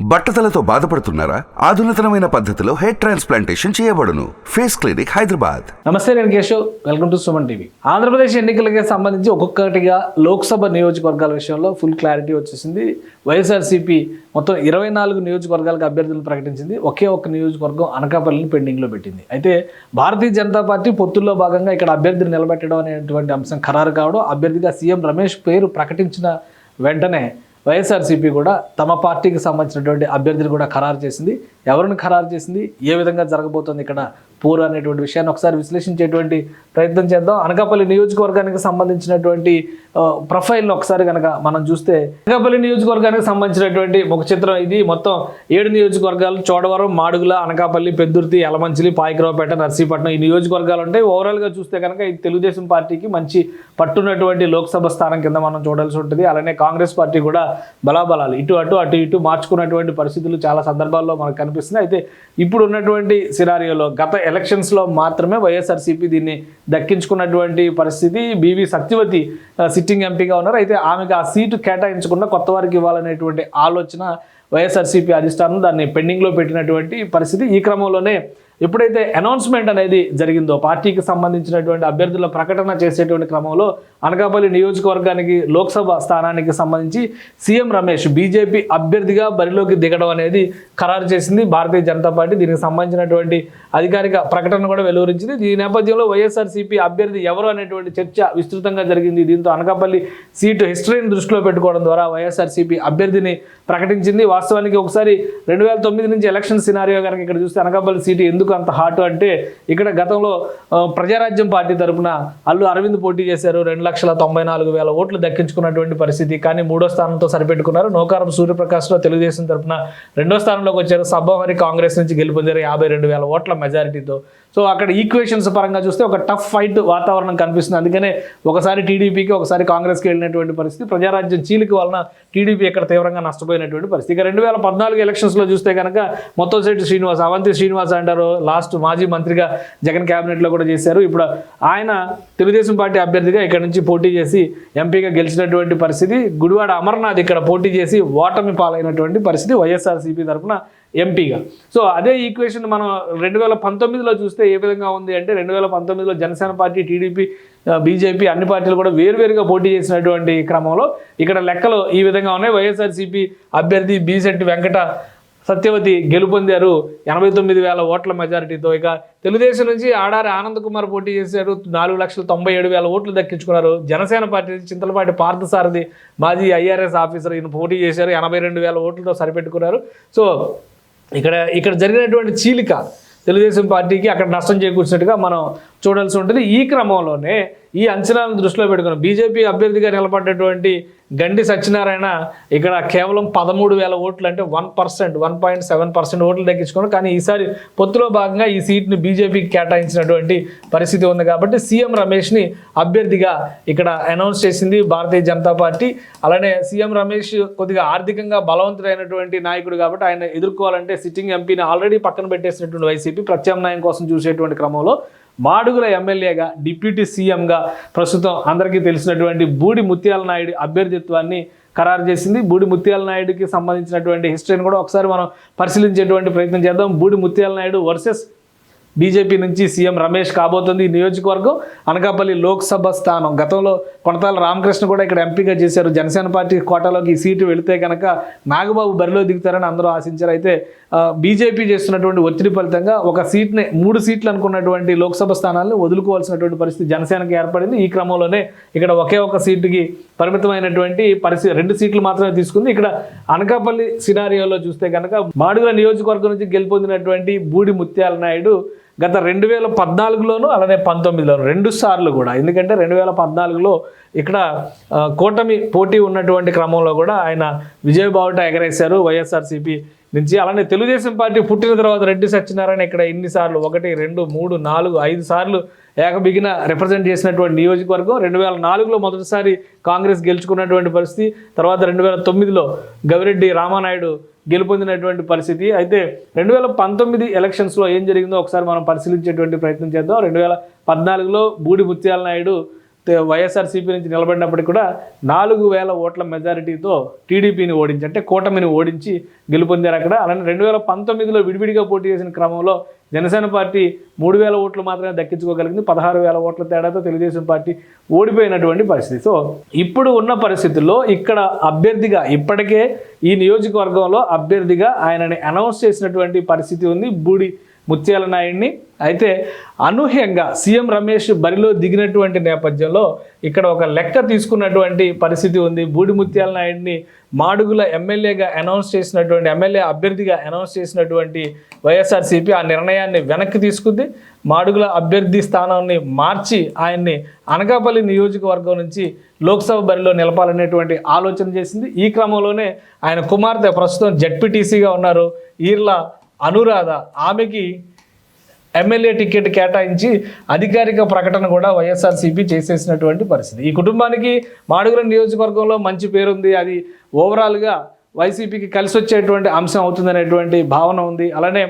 బట్టతలతో బాధపడుతున్నారా? ఆధునితనమైన పద్ధతిలో హెయిర్ ట్రాన్స్ప్లాంటేషన్ చేయబడును. Face clinic Hyderabad. నమస్తే నేను Keshav. Welcome to Suman TV. Andhra Pradesh ఎన్నికలకి సంబంధించి ఒక్కొక్కటిగా లోక్సభ నియోజకవర్గాల విషయంలో ఫుల్ క్లారిటీ వచ్చేసింది. వైఎస్ఆర్సీపీ మొత్తం ఇరవై నాలుగు నియోజకవర్గాలకు అభ్యర్థులను ప్రకటించింది. ఒకే ఒక్క నియోజకవర్గం అనకాపల్లిని పెండింగ్లో పెట్టింది. అయితే భారతీయ జనతా పార్టీ పొత్తుల్లో భాగంగా ఇక్కడ అభ్యర్థిని నిలబెట్టడం అనేటువంటి అంశం ఖరారు కావడం అభ్యర్థిగా సీఎం రమేష్ పేరు ప్రకటించిన వెంటనే వైఎస్ఆర్సీపీ కూడా తమ పార్టీకి సంబంధించినటువంటి అభ్యర్థిని కూడా ఖరారు చేసింది. ఎవరిని ఖరారు చేసింది? ఏ విధంగా జరగబోతోంది ఇక్కడ పూర్ అనేటువంటి విషయాన్ని ఒకసారి విశ్లేషించేటువంటి ప్రయత్నం చేద్దాం. అనకాపల్లి నియోజకవర్గానికి సంబంధించినటువంటి ఆ, ప్రొఫైల్ని ఒకసారి కనుక మనం చూస్తే అనకాపల్లి నియోజకవర్గానికి సంబంధించినటువంటి ఒక చిత్రం ఇది. మొత్తం ఏడు నియోజకవర్గాలు చోడవరం మాడుగుల అనకాపల్లి పెద్దుర్తి యలమంచిలి పాయకరావుపేట నర్సీపట్నం ఈ నియోజకవర్గాలు ఉంటాయి. ఓవరాల్గా చూస్తే కనుక ఇది తెలుగుదేశం పార్టీకి మంచి పట్టున్నటువంటి లోక్సభ స్థానం కింద మనం చూడాల్సి ఉంటుంది. అలానే కాంగ్రెస్ పార్టీ కూడా బలాబలాలు. ఇటు అటు అటు ఇటు మార్చుకున్నటువంటి పరిస్థితులు చాలా సందర్భాల్లో మనకు కనిపిస్తున్నాయి. అయితే ఇప్పుడు ఉన్నటువంటి సినారియోలో గత ఎలక్షన్స్లో మాత్రమే వైఎస్ఆర్సీపీ దీన్ని దక్కించుకున్నటువంటి పరిస్థితి. బీవీ సత్యవతి సిట్టింగ్ ఎంపీగా ఉన్నారు. అయితే ఆమెకు ఆ సీటు కేటాయించకుండా కొత్త వారికి ఇవ్వాలనేటువంటి ఆలోచన వైఎస్ఆర్సీపీ అధిష్టానం దాన్ని పెండింగ్లో పెట్టినటువంటి పరిస్థితి. ఈ క్రమంలోనే ఎప్పుడైతే అనౌన్స్మెంట్ అనేది జరిగిందో పార్టీకి సంబంధించినటువంటి అభ్యర్థుల ప్రకటన చేసేటువంటి క్రమంలో అనకాపల్లి నియోజకవర్గానికి లోక్సభ స్థానానికి సంబంధించి సీఎం రమేష్ బీజేపీ అభ్యర్థిగా బరిలోకి దిగడం అనేది ఖరారు చేసింది. భారతీయ జనతా పార్టీ దీనికి సంబంధించినటువంటి అధికారిక ప్రకటన కూడా వెలువరించింది. ఈ నేపథ్యంలో వైఎస్ఆర్సీపీ అభ్యర్థి ఎవరు అనేటువంటి చర్చ విస్తృతంగా జరిగింది. దీంతో అనకాపల్లి సీటు హిస్టరీని దృష్టిలో పెట్టుకోవడం ద్వారా వైఎస్ఆర్సీపీ అభ్యర్థిని ప్రకటించింది. వాస్తవానికి ఒకసారి రెండు వేల తొమ్మిది నుంచి ఎలక్షన్ సినారియో కనుక ఇక్కడ చూస్తే అనకాపల్లి సీటు ఎందుకు అంత హాట్ అంటే ఇక్కడ గతంలో ప్రజారాజ్యం పార్టీ తరపున అల్లు అరవింద్ పోటీ చేశారు రెండు లక్షల తొంభై నాలుగు వేల ఓట్లు దక్కించుకున్నటువంటి పరిస్థితి. కానీ మూడో స్థానంతో సరిపెట్టుకున్నారు. నోకారం సూర్యప్రకాశ్లో తెలుగుదేశం తరపున రెండో స్థానంలోకి వచ్చారు. సబ్బమరి కాంగ్రెస్ నుంచి గెలుపొందారు యాభై రెండు వేల ఓట్ల మెజారిటీతో సో అక్కడ ఈక్వేషన్స్ పరంగా చూస్తే ఒక టఫ్ ఫైట్ వాతావరణం కనిపిస్తుంది. అందుకనే ఒకసారి టీడీపీకి ఒకసారి కాంగ్రెస్కి వెళ్ళినటువంటి పరిస్థితి ప్రజారాజ్యం చీలిక వలన టీడీపీ ఇక్కడ తీవ్రంగా నష్టపోయినటువంటి పరిస్థితి. ఇక రెండు వేల పద్నాలుగు ఎలక్షన్స్లో చూస్తే కనుక మొత్తం శెట్టి శ్రీనివాస్ అవంతి శ్రీనివాస్ అంటారు. లాస్ట్ మాజీ మంత్రిగా జగన్ క్యాబినెట్లో కూడా చేశారు. ఇప్పుడు ఆయన తెలుగుదేశం పార్టీ అభ్యర్థిగా ఇక్కడ నుంచి పోటీ చేసి ఎంపీగా గెలిచినటువంటి పరిస్థితి గుడివాడ అమర్నాథ్ ఇక్కడ పోటీ చేసి ఓటమి పాలైనటువంటి పరిస్థితి వైఎస్ఆర్సీపీ తరఫున ఎంపీగా. సో అదే ఈక్వేషన్ మనం రెండు వేల పంతొమ్మిదిలో చూస్తే ఏ విధంగా ఉంది అంటే రెండు వేల పంతొమ్మిదిలో జనసేన పార్టీ టీడీపీ బీజేపీ అన్ని పార్టీలు కూడా వేరువేరుగా పోటీ చేసినటువంటి క్రమంలో ఇక్కడ లెక్కలు ఈ విధంగా ఉన్నాయి. వైఎస్ఆర్సీపీ అభ్యర్థి బీసెట్టి వెంకట సత్యవతి గెలుపొందారు. ఎనభై తొమ్మిది వేల ఓట్ల మెజారిటీతో ఇక తెలుగుదేశం నుంచి ఆడారి ఆనంద్ కుమార్ పోటీ చేశారు. నాలుగు లక్షల తొంభై ఏడు వేల ఓట్లు దక్కించుకున్నారు. జనసేన పార్టీ నుంచి చింతలపాటి పార్థసారథి మాజీ ఐఆర్ఎస్ ఆఫీసర్ ఈయన పోటీ చేశారు. ఎనభై రెండు వేల ఓట్లతో సరిపెట్టుకున్నారు. సో ఇక్కడ ఇక్కడ జరిగినటువంటి చీలిక తెలుగుదేశం పార్టీకి అక్కడ నష్టం చేకూర్చినట్టుగా మనం చూడాల్సి ఉంటుంది. ఈ క్రమంలోనే ఈ అంచనాలను దృష్టిలో పెట్టుకుని బీజేపీ అభ్యర్థిగా నిలబడ్డటువంటి గండి సత్యనారాయణ ఇక్కడ కేవలం పదమూడు వేల ఓట్లు అంటే one percent one point seven percent ఓట్లు దక్కించుకున్నారు. కానీ ఈసారి పొత్తులో భాగంగా ఈ సీట్ని బీజేపీకి కేటాయించినటువంటి పరిస్థితి ఉంది కాబట్టి సీఎం రమేష్ని అభ్యర్థిగా ఇక్కడ అనౌన్స్ చేసింది భారతీయ జనతా పార్టీ. అలానే సీఎం రమేష్ కొద్దిగా ఆర్థికంగా బలవంతుడైనటువంటి నాయకుడు కాబట్టి ఆయన ఎదుర్కోవాలంటే సిట్టింగ్ ఎంపీని ఆల్రెడీ పక్కన పెట్టేసినటువంటి వైసీపీ ప్రత్యామ్నాయం కోసం చూసేటువంటి క్రమంలో మాడుగుల ఎమ్మెల్యేగా డిప్యూటీ సీఎంగా ప్రస్తుతం అందరికీ తెలిసినటువంటి బూడి ముత్యాల నాయుడు అభ్యర్థిత్వాన్ని ఖరారు చేసింది. బూడి ముత్యాల నాయుడుకి సంబంధించినటువంటి హిస్టరీని కూడా ఒకసారి మనం పరిశీలించేటువంటి ప్రయత్నం చేద్దాం. బూడి ముత్యాల నాయుడు వర్సెస్ బీజేపీ నుంచి సీఎం రమేష్ కాబోతుంది ఈ నియోజకవర్గం అనకాపల్లి లోక్సభ స్థానం. గతంలో కొనతాల రామకృష్ణ కూడా ఇక్కడ ఎంపీగా చేశారు. జనసేన పార్టీ కోటాలోకి ఈ సీటు వెళితే కనుక నాగబాబు బరిలో దిగుతారని అందరూ ఆశించారు. అయితే బీజేపీ చేస్తున్నటువంటి ఒత్తిడి ఫలితంగా ఒక సీట్ని మూడు సీట్లు అనుకున్నటువంటి లోక్సభ స్థానాలను వదులుకోవాల్సినటువంటి పరిస్థితి జనసేనకి ఏర్పడింది. ఈ క్రమంలోనే ఇక్కడ ఒకే ఒక సీటుకి పరిమితమైనటువంటి పరిస్థితి రెండు సీట్లు మాత్రమే తీసుకుంది. ఇక్కడ అనకాపల్లి సినారియోలో చూస్తే కనుక మాడుగుల నియోజకవర్గం నుంచి గెలుపొందినటువంటి బూడి ముత్యాల నాయుడు గత రెండు వేల పద్నాలుగులోను అలానే పంతొమ్మిదిలోను రెండు సార్లు కూడా. ఎందుకంటే రెండు వేల పద్నాలుగులో ఇక్కడ కూటమి పోటీ ఉన్నటువంటి క్రమంలో కూడా ఆయన విజయబావుట ఎగరేశారు వైఎస్ఆర్సీపీ నుంచి. అలానే తెలుగుదేశం పార్టీ పుట్టిన తర్వాత రెడ్డి సత్యనారాయణ ఇక్కడ ఎన్నిసార్లు ఒకటి రెండు మూడు నాలుగు ఐదు సార్లు ఏకబిగిన రిప్రజెంట్ చేసినటువంటి నియోజకవర్గం. రెండు వేల నాలుగులో మొదటిసారి కాంగ్రెస్ గెలుచుకున్నటువంటి పరిస్థితి. తర్వాత రెండు వేల తొమ్మిదిలో గవిరెడ్డి రామానాయుడు గెలుపొందినటువంటి పరిస్థితి. అయితే రెండు వేల పంతొమ్మిది ఎలక్షన్స్లో ఏం జరిగిందో ఒకసారి మనం పరిశీలించేటువంటి ప్రయత్నం చేద్దాం. రెండు వేల పద్నాలుగులో బూడి ముత్యాల నాయుడు వైఎస్ఆర్సీపీ నుంచి నిలబడినప్పటికీ కూడా నాలుగు వేల ఓట్ల మెజారిటీతో టీడీపీని ఓడించి అంటే కూటమిని ఓడించి గెలుపొందారు అక్కడ. అలానే రెండు వేల పంతొమ్మిదిలో విడివిడిగా పోటీ చేసిన క్రమంలో జనసేన పార్టీ మూడు వేల ఓట్లు మాత్రమే దక్కించుకోగలిగింది. పదహారు వేల ఓట్ల తేడాతో తెలుగుదేశం పార్టీ ఓడిపోయినటువంటి పరిస్థితి. సో ఇప్పుడు ఉన్న పరిస్థితుల్లో ఇక్కడ అభ్యర్థిగా ఇప్పటికే ఈ నియోజకవర్గంలో అభ్యర్థిగా ఆయనని అనౌన్స్ చేసినటువంటి పరిస్థితి ఉంది. బూడి ముత్యాల నాయుడిని. అయితే అనూహ్యంగా సీఎం రమేష్ బరిలో దిగినటువంటి నేపథ్యంలో ఇక్కడ ఒక లెక్క తీసుకున్నటువంటి పరిస్థితి ఉంది. బూడి ముత్యాల నాయుడిని మాడుగుల ఎమ్మెల్యేగా అనౌన్స్ చేసినటువంటి ఎమ్మెల్యే అభ్యర్థిగా అనౌన్స్ చేసినటువంటి వైఎస్ఆర్సీపీ ఆ నిర్ణయాన్ని వెనక్కి తీసుకుంది. మాడుగుల అభ్యర్థి స్థానాన్ని మార్చి ఆయన్ని అనకాపల్లి నియోజకవర్గం నుంచి లోక్సభ బరిలో నిలపాలనేటువంటి ఆలోచన చేసింది. ఈ క్రమంలోనే ఆయన కుమార్తె ప్రస్తుతం జడ్పీటీసీగా ఉన్నారు. ఈర్ల అనురాధ ఆమెకి ఎమ్మెల్యే టికెట్ కేటాయించి అధికారిక ప్రకటన కూడా వైఎస్ఆర్సీపీ చేసేసినటువంటి పరిస్థితి. ఈ కుటుంబానికి మాడుగుల నియోజకవర్గంలో మంచి పేరుంది. అది ఓవరాల్గా వైసీపీకి కలిసి వచ్చేటువంటి అంశం అవుతుందనేటువంటి భావన ఉంది. అలానే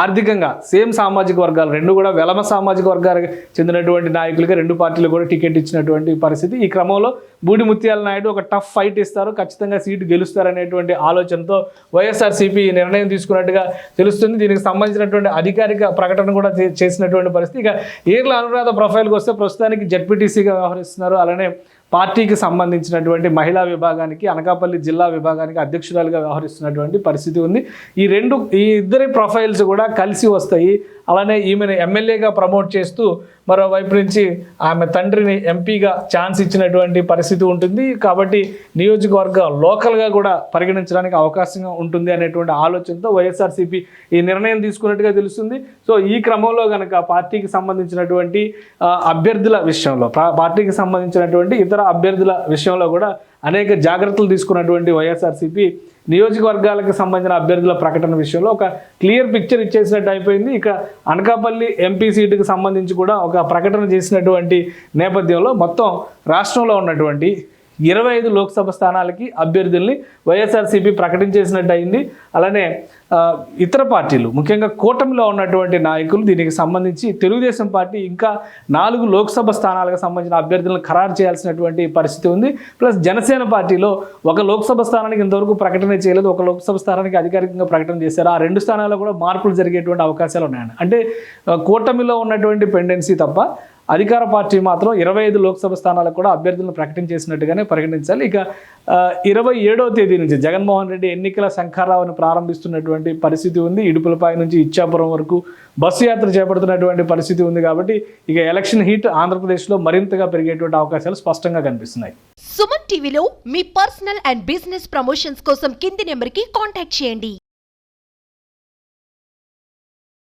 ఆర్థికంగా సేమ్ సామాజిక వర్గాలు రెండు కూడా వెలమ సామాజిక వర్గాలకు చెందినటువంటి నాయకులుగా రెండు పార్టీలు కూడా టికెట్ ఇచ్చినటువంటి పరిస్థితి. ఈ క్రమంలో బూడి ముత్యాల నాయుడు ఒక టఫ్ ఫైట్ ఇస్తారు ఖచ్చితంగా సీటు గెలుస్తారనేటువంటి ఆలోచనతో వైఎస్ఆర్సీపీ నిర్ణయం తీసుకున్నట్టుగా తెలుస్తుంది. దీనికి సంబంధించినటువంటి అధికారిక ప్రకటన కూడా చేసినటువంటి పరిస్థితి. ఇక ఈర్ల అనురాధ ప్రొఫైల్కి వస్తే ప్రస్తుతానికి జడ్పీటీసీగా వ్యవహరిస్తున్నారు. అలానే పార్టీకి సంబంధించినటువంటి మహిళా విభాగానికి అనకాపల్లి జిల్లా విభాగానికి అధ్యక్షురాలుగా వ్యవహరిస్తున్నటువంటి పరిస్థితి ఉంది. ఈ రెండు ఈ ఇద్దరి ప్రొఫైల్స్ కూడా కలిసి వస్తాయి. అలానే ఈమెను ఎమ్మెల్యేగా ప్రమోట్ చేస్తూ మరోవైపు నుంచి ఆమె తండ్రిని ఎంపీగా ఛాన్స్ ఇచ్చినటువంటి పరిస్థితి ఉంటుంది. కాబట్టి నియోజకవర్గ లోకల్గా కూడా పరిగణించడానికి అవకాశంగా ఉంటుంది అనేటువంటి ఆలోచనతో వైఎస్ఆర్సీపీ ఈ నిర్ణయం తీసుకున్నట్టుగా తెలుస్తుంది. సో ఈ క్రమంలో కనుక పార్టీకి సంబంధించినటువంటి అభ్యర్థుల విషయంలో పార్టీకి సంబంధించినటువంటి ఇతర అభ్యర్థుల విషయంలో కూడా అనేక జాగ్రత్తలు తీసుకున్నటువంటి వైఎస్ఆర్సీపీ నియోజకవర్గాలకు సంబంధించిన అభ్యర్థుల ప్రకటన విషయంలో ఒక క్లియర్ పిక్చర్ ఇచ్చేసినట్టు అయిపోయింది. ఇక అనకాపల్లి ఎంపీ సీటుకు సంబంధించి కూడా ఒక ప్రకటన చేసినటువంటి నేపథ్యంలో మొత్తం రాష్ట్రంలో ఉన్నటువంటి ఇరవై ఐదు లోక్సభ స్థానాలకి అభ్యర్థుల్ని వైఎస్ఆర్సీపీ ప్రకటించేసినట్టు అయింది అలానే ఇతర పార్టీలు ముఖ్యంగా కూటమిలో ఉన్నటువంటి నాయకులు దీనికి సంబంధించి తెలుగుదేశం పార్టీ ఇంకా నాలుగు లోక్సభ స్థానాలకు సంబంధించిన అభ్యర్థులను ఖరారు చేయాల్సినటువంటి పరిస్థితి ఉంది. ప్లస్ జనసేన పార్టీలో ఒక లోక్సభ స్థానానికి ఇంతవరకు ప్రకటన చేయలేదు ఒక లోక్సభ స్థానానికి అధికారికంగా ప్రకటన చేశారు. ఆ రెండు స్థానాల్లో కూడా మార్పులు జరిగేటువంటి అవకాశాలు ఉన్నాయని. అంటే కూటమిలో ఉన్నటువంటి పెండెన్సీ తప్ప అధికార పార్టీ మాత్రం ఇరవై ఐదు లోక్సభ స్థానాలకు కూడా అభ్యర్థులను ప్రకటించేసినట్టుగానే పరిగణించాలి. ఇక ఇరవై ఏడవ తేదీ నుంచి జగన్మోహన్ రెడ్డి ఎన్నికల శంఖారావును ప్రారంభిస్తున్నటువంటి పరిస్థితి ఉంది. ఇడుపులపాయ నుంచి ఇచ్చాపురం వరకు బస్సు యాత్ర చేపడుతున్నటువంటి పరిస్థితి ఉంది కాబట్టి ఇక ఎలక్షన్ హీట్ ఆంధ్రప్రదేశ్లో మరింతగా పెరిగేటువంటి అవకాశాలు స్పష్టంగా కనిపిస్తున్నాయి. సుమన్ టీవీలో మీ పర్సనల్ అండ్ బిజినెస్ ప్రమోషన్స్ కోసం కింది నెంబర్కి కాంటాక్ట్ చేయండి.